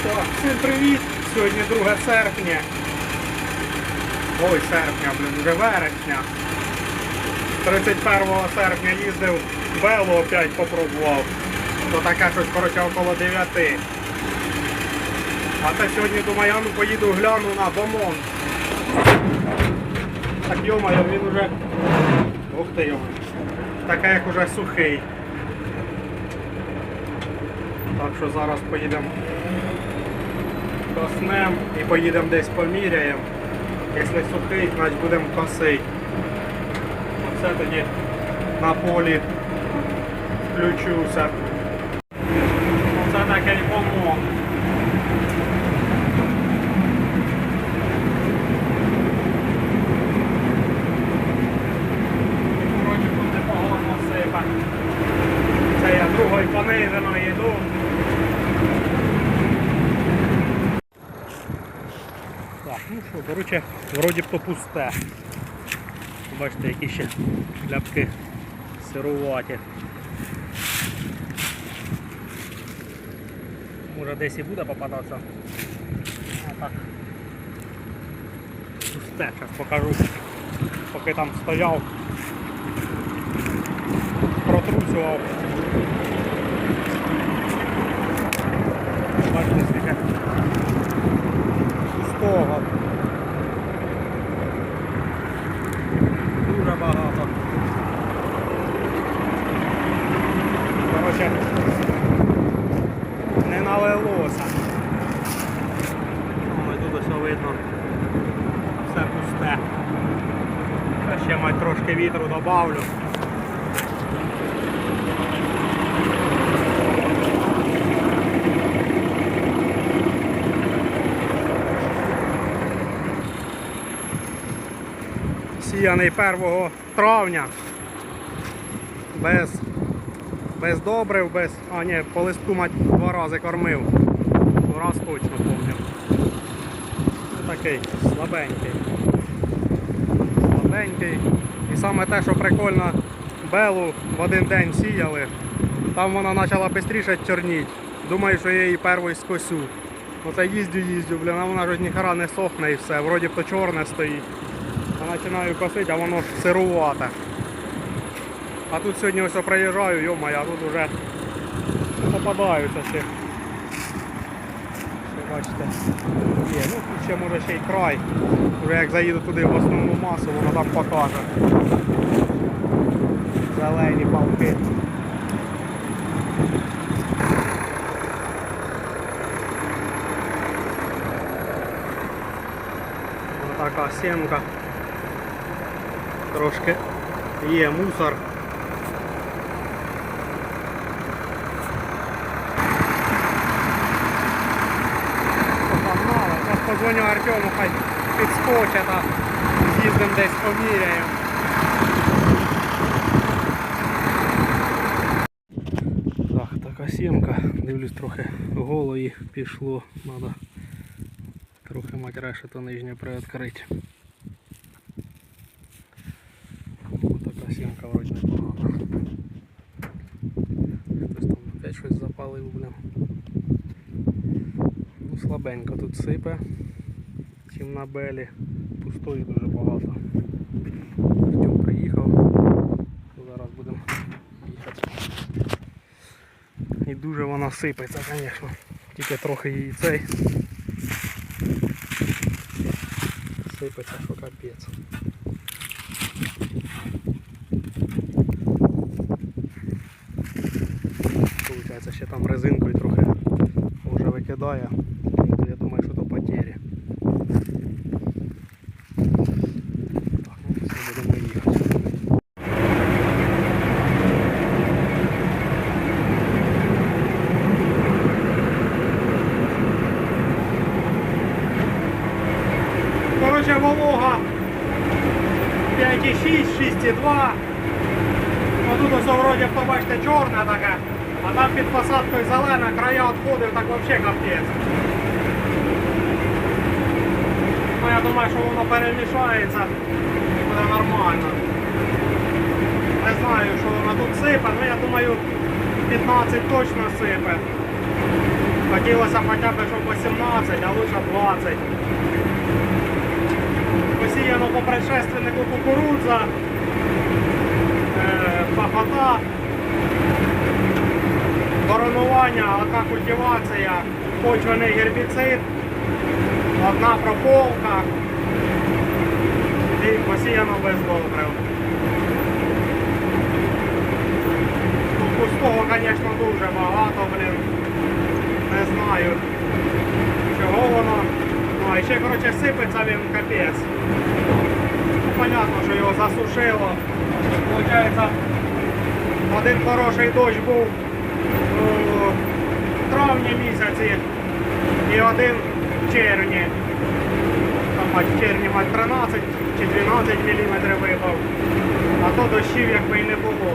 Всім привіт! Сьогодні 2 серпня. Ой, серпня, блін, вже вересня. 31 серпня їздив Белу опять попробував. То таке щось, коротше, около 9. А це сьогодні а ну поїду гляну на бомон. Так йомаю, він уже. Ух ти йомаю. Таке як уже сухий. Так що зараз поїдемо коснем і поїдемо десь поміряємо. Якщо сухий, значить будемо косити. Оце тоді на полі включуся. Оце таке й помог. Вроді тут непогано сипе. Це я другою пониженою йду. Так, ну що, коротше, вроді б то пусте. Бачите, які ще ляпки сируваті. Може десь і буде попадатися. А так. Пусте, зараз покажу. Поки там стояв. Протрусював. Бачите, скільки пустого. Дуже багато. Короче, не налилося. Ой, тут все видно. Все пусте. Та ще мать трошки вітру добавлю. Сіяний 1 травня. Без, без добрив, без. А ні, по листку мать два рази кормив. Раз точно помню. Такий слабенький. Слабенький. І саме те, що прикольно, белу в один день сіяли. Там вона почала швидше чорніти. Думаю, що я її першою скосю. Оце їздю, їздю, блін, а вона ж ніхера не сохне і все. Вроді б то чорне стоїть. Я починаю косити, а воно ж сирувате. А тут сьогодні ось проїжджаю, йомаю, а тут вже попадаються ще. Ще бачите. Є, ну тут ще може ще й край. Вже як заїду туди в основну масу, воно там покаже. Зелені палки. Ось така сімка. Трошки є мусор. Погнали. Зараз позвоню Артему, хай підскочить, а з'їздимо десь поміряємо. Так, така сімка. Дивлюсь, трохи голої пішло. Надо трохи мать решето нижнє приоткрити. Така сімка вроді непогана. Хтось там опять щось запалив, блин. Ну, слабенько тут сипе, чим на белі. Пустої дуже багато. Артем приїхав. Зараз будемо їхати. І дуже вона сипеться, звісно. Тільки трохи її цей. Сипеться, що капець. Получається, ще там резинкою трохи вже викидає. Ну, то Я думаю, що то потері. Так, ну все, будемо їхати. Коротше, волога 5,6, 6,2. Ну тут ось вроді побачите чорна така, а там під посадкою зелена, края відходів, так взагалі капець. Ну я думаю, що воно перемішається і буде нормально. Не знаю, що воно тут сипе, ну я думаю 15 точно сипе. Хотілося хоча б, щоб 18, а лучше 20. Предшественнику кукурудза, е, пахота, боронування, одна культивація, почвений гербіцид, одна прополка і посіяно без добрив. Ну, Пустого, звісно, дуже багато, блін. Не знаю, чого воно. Ну, а ще, коротше, сипеться він капець. Ну, понятно, що його засушило. Получається, один хороший дощ був у травні місяці і один в червні. Там в червні мать 13 чи 12 мм випав. А то дощів якби і не було.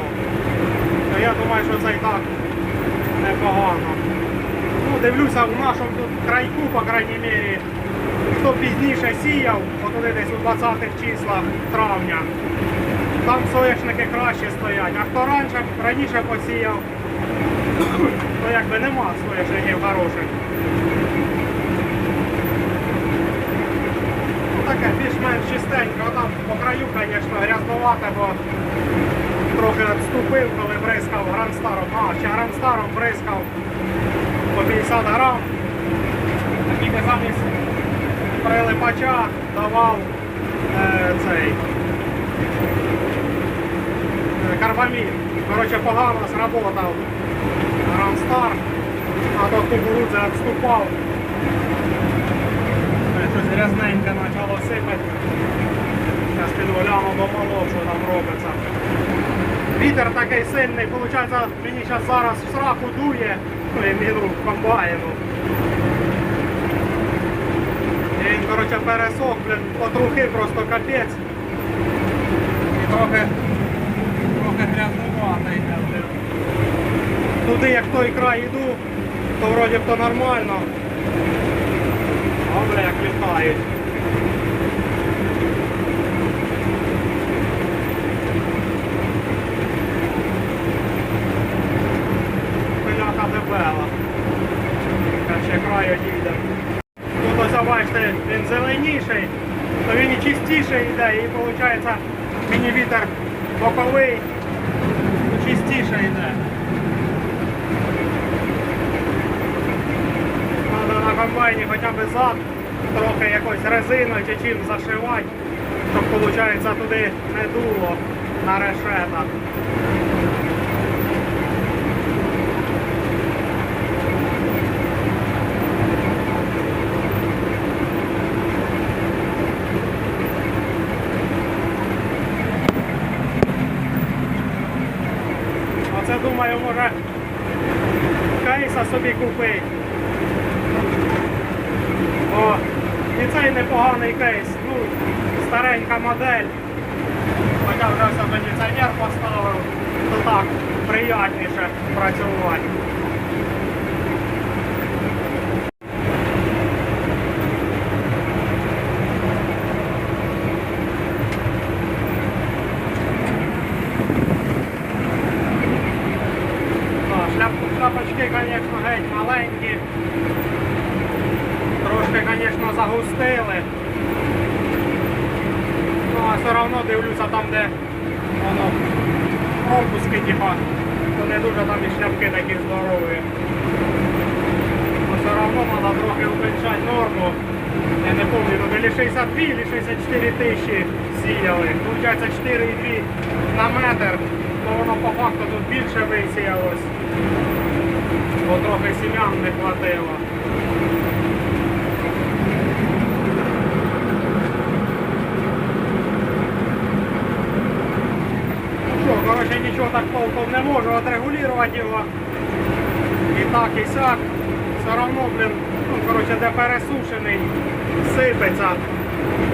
То я думаю, що це і так непогано. Ну, дивлюся в нашому тут крайку, по крайній мірі, хто пізніше сіяв, отуди десь у 20-х числах травня, там соняшники краще стоять, а хто раніше, раніше посіяв, то якби нема соняшників хороших. Ну, таке більш-менш чистенько, там по краю, звісно, грязновате, бо трохи відступив, коли бризкав гранстаром. А, ще гранстаром бризкав по 50 грам. А Тільки замість прилипача давав е, цей е, карбамін. Коротше, погано сработав гранстар, а то кукурудза відступав. Е, Щось грязненьке почало сипати. Зараз підгляну до малого, що там робиться. Вітер такий сильний, виходить, мені зараз в сраку дує, ну комбайну. Він, коротше, пересох, блін, потрухи просто капець. І трохи, трохи грязнуватий. блін. Туди, як той край йду, то вроді б то нормально. Бля, як літають. Пиляка дебела. Так ще краю їде. Тут ось бачите, він зеленіший, то він і чистіший йде, і виходить мені вітер боковий, чистіше йде. Треба на комбайні хоча б зад трохи якось резиною чи чим зашивати, щоб виходить туди не дуло на решета. Оце думаю, може кейса собі купити. О, і цей непоганий кейс. Ну, старенька модель. Хоча вже все кондиціонер поставив, то так приятніше працювати. А, шляп, шляпочки, звісно, геть маленькі. Трошки, звісно, загустили. Ну, а все одно дивлюся там, де воно пропуски, типа, то не дуже там і шляпки такі здорові. Ну, все одно треба трохи уменьшати норму. Я не пам'ятаю, то чи 62 чи 64 тисячі сіяли. Получається 4,2 на метр, то воно по факту тут більше висіялось. Бо трохи сім'ян не хватило. Ну що, коротше, нічого так толком не можу отрегулювати його. І так, і сяк. Все одно, блін, ну, коротше, де пересушений, сипеться.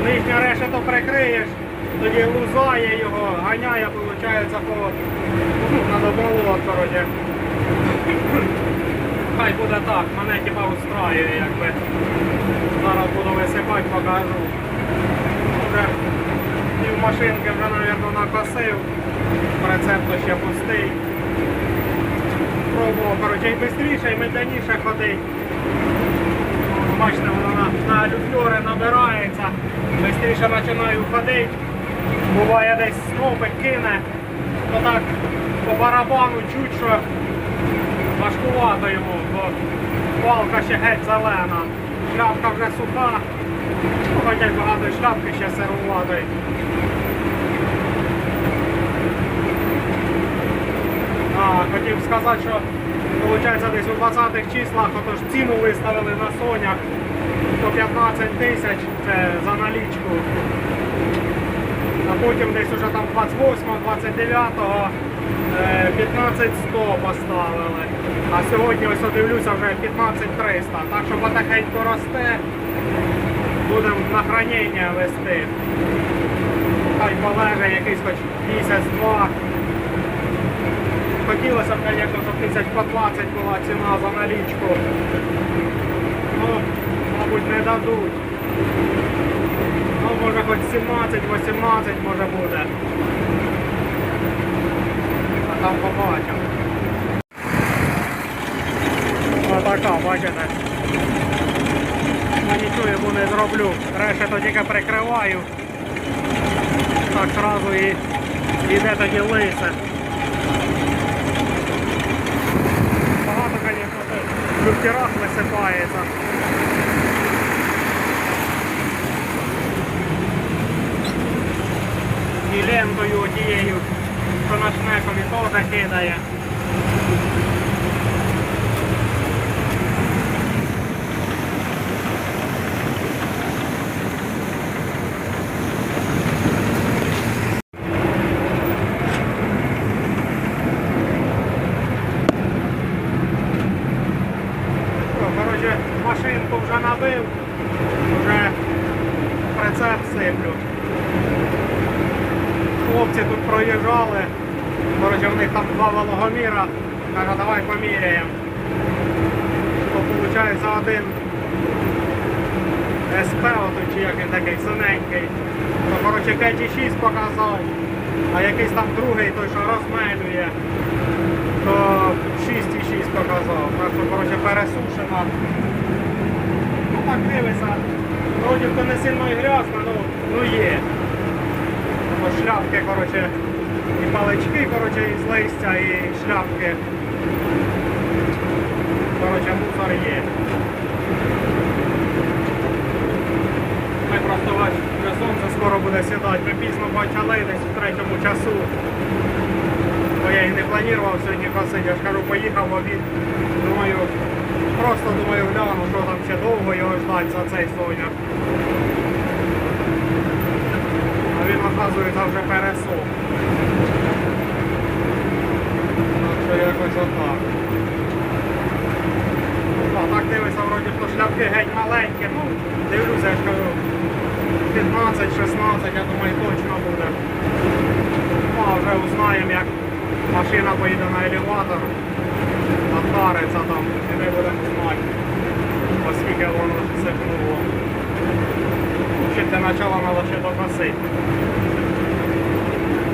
Нижня решето прикриєш, тоді лузає його, ганяє, виходить, по ну, на доболот, коротше. Хай буде так, мене типа устраює, якби. Зараз буду висипати, покажу. Вже пів машинки вже, мабуть, накосив. Прицеп то ще пустий. Пробував, коротше, і швидше, і медленніше ходить. Бачите, воно на, люфльори набирається. Бистріше починаю ходити. Буває десь снопик кине, то так по барабану чуть що важкувато йому, бо палка ще геть зелена. Шляпка вже суха, хоча й багато шляпки ще сируватої. Хотів сказати, що виходить десь у 20-х числах отож ціну виставили на Сонях 115 тисяч це за налічку. А потім десь уже там 28-го, 29-го е, 15100 поставили. А сьогодні ось дивлюся вже 15300. Так що потихеньку росте. Будемо на хранення вести. Хай полеже якийсь хоч місяць-два. Хотілося б, звісно, щоб тисяч по 20 була ціна за налічку. Ну, мабуть, не дадуть. Ну, може хоч 17-18 може буде. А там побачимо. Отака, бачите. Ну нічого йому не зроблю. Решето тільки прикриваю. Так одразу і йде тоді лисе. Багато, звісно, в люфтірах висипається. І лентою тією, що на шнекові теж кидає. Що, машинку вже набив, вже прицеп сиплю. Хлопці тут проїжджали. Коротше, в них там два вологоміра. Каже, давай поміряємо. То виходить один СП, ото чи як він такий синенький. То коротше Кеті 6 показав, а якийсь там другий, той, що розмелює, то 6,6 показав. Так що коротше пересушено. Ну так дивися. Вроді то не сильно і грязно, ну, ну є. Бо шляпки, коротше, і палички, коротше, із листя, і шляпки. Коротше, мусор є. Ми просто бач, вже сонце скоро буде сідати. Ми пізно почали десь в третьому часу. Я і не планував сьогодні косити. Я ж кажу, поїхав в обід. Думаю, просто думаю, гляну, що там ще довго його ждать за цей соняк. А він, оказується, вже пересох. Так що якось отак. А так дивися, вроді то шляпки геть маленькі. Ну, дивлюся, я ж кажу, 15-16, я думаю, точно буде. Ну, а вже узнаємо, як машина поїде на елеватор, натариться там, і ми будемо знати, оскільки воно сипнуло. Ще для начала треба ще докосити.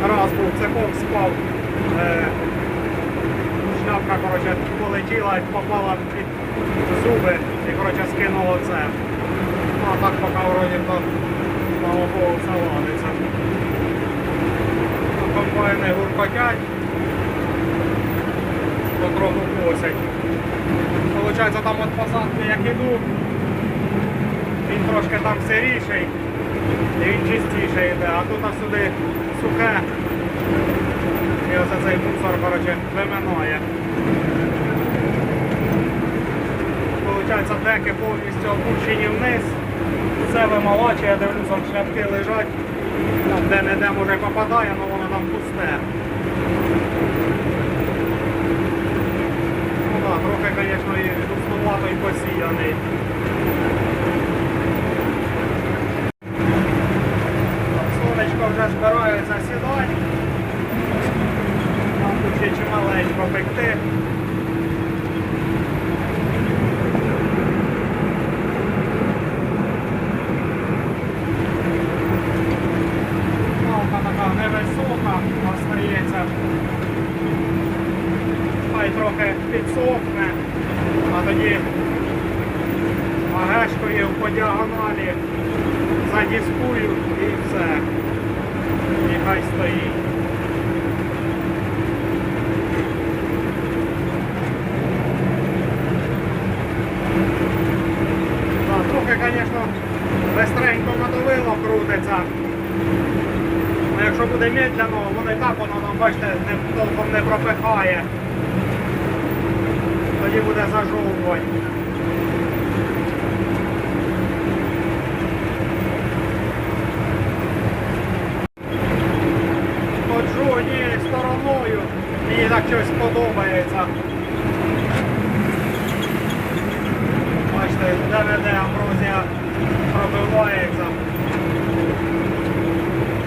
Раз був цепом спав. Е, шляпка коротше, полетіла попала під зуби і коротше, скинуло це. Ну а так поки вроді то Богу все ладиться. Комбайни гуркотять, потроху косять. Получається там от посадки як іду, він трошки там сиріший, і він чистіше йде, а тут сюди сухе. І ось цей мусор, коротше, виминає. Получається, деки повністю опущені вниз. Все вимолочує, дивлюся, шляпки лежать. Там де-не-де може попадає, але воно там пусте. Трохи, звісно, і густувато і посіяний. Сонечко вже збирається сідати. Нам тут ще чималенько пекти. Невисока остається. Хай трохи підсохне, а тоді Пачкою по діагоналі, задіскую і все. І хай стоїть. Трохи, звісно, бистренько надавило крутиться. Ну, якщо буде медленно, воно і так воно там, бачите, толком не пропихає. Тоді буде зажовувати. Ходжу однією стороною, мені так щось подобається. Бачите, де-не-де амброзія пробивається.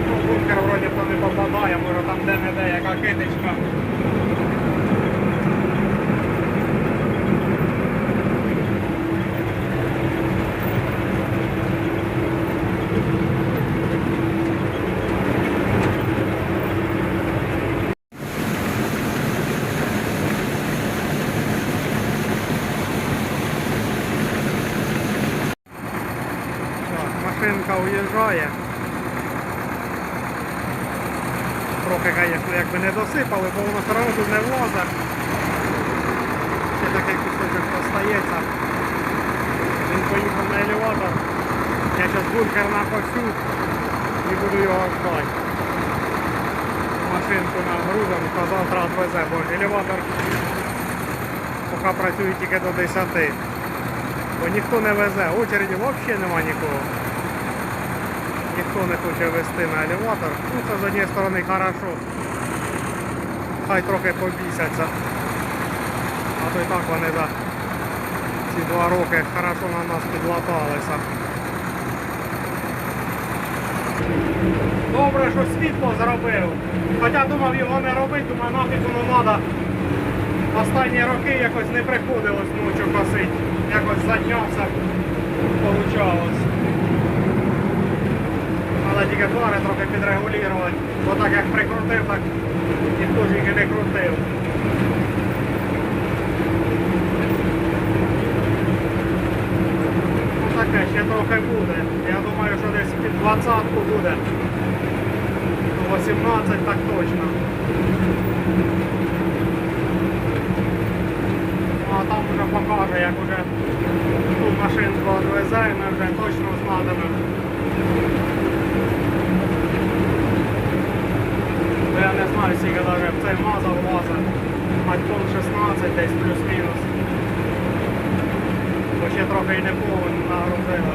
Ну, бункер вроді то не попадає, може там де-не-де яка китичка. Трохи, якби не досипали, бо воно тут не влазить. Ще такий кусочок остається. Він поїхав на елеватор. Я зараз бункер накосю і буду його ждати. Машинку нагрузом, то завтра відвезе, бо елеватор поки працює тільки до 10. Бо ніхто не везе, очереді взагалі нема нікого. Ніхто не хоче вести на елеватор. Ну це з однієї сторони хорошо. Хай трохи побісяться. А то й так вони за ці два роки хорошо на нас підлаталися. Добре, що світло зробив. Хоча думав його не робити, думаю, нафіг воно треба. Останні роки якось не приходилось ночі косити. Якось за днем все получалось. Але тільки фари трохи підрегулювати. Бо так як прикрутив, так ніхто ж їх і не крутив. Ну таке, ще трохи буде. Я думаю, що десь під 20 буде. Ну, 18 так точно. Ну, а там вже покаже, як уже ту машинку відвезе, ми вже точно знатимемо. Я не знаю, скільки навіть цей маза влазить. Альфон 16 десь плюс-мінус. Бо ще трохи і не повинен нагрузили.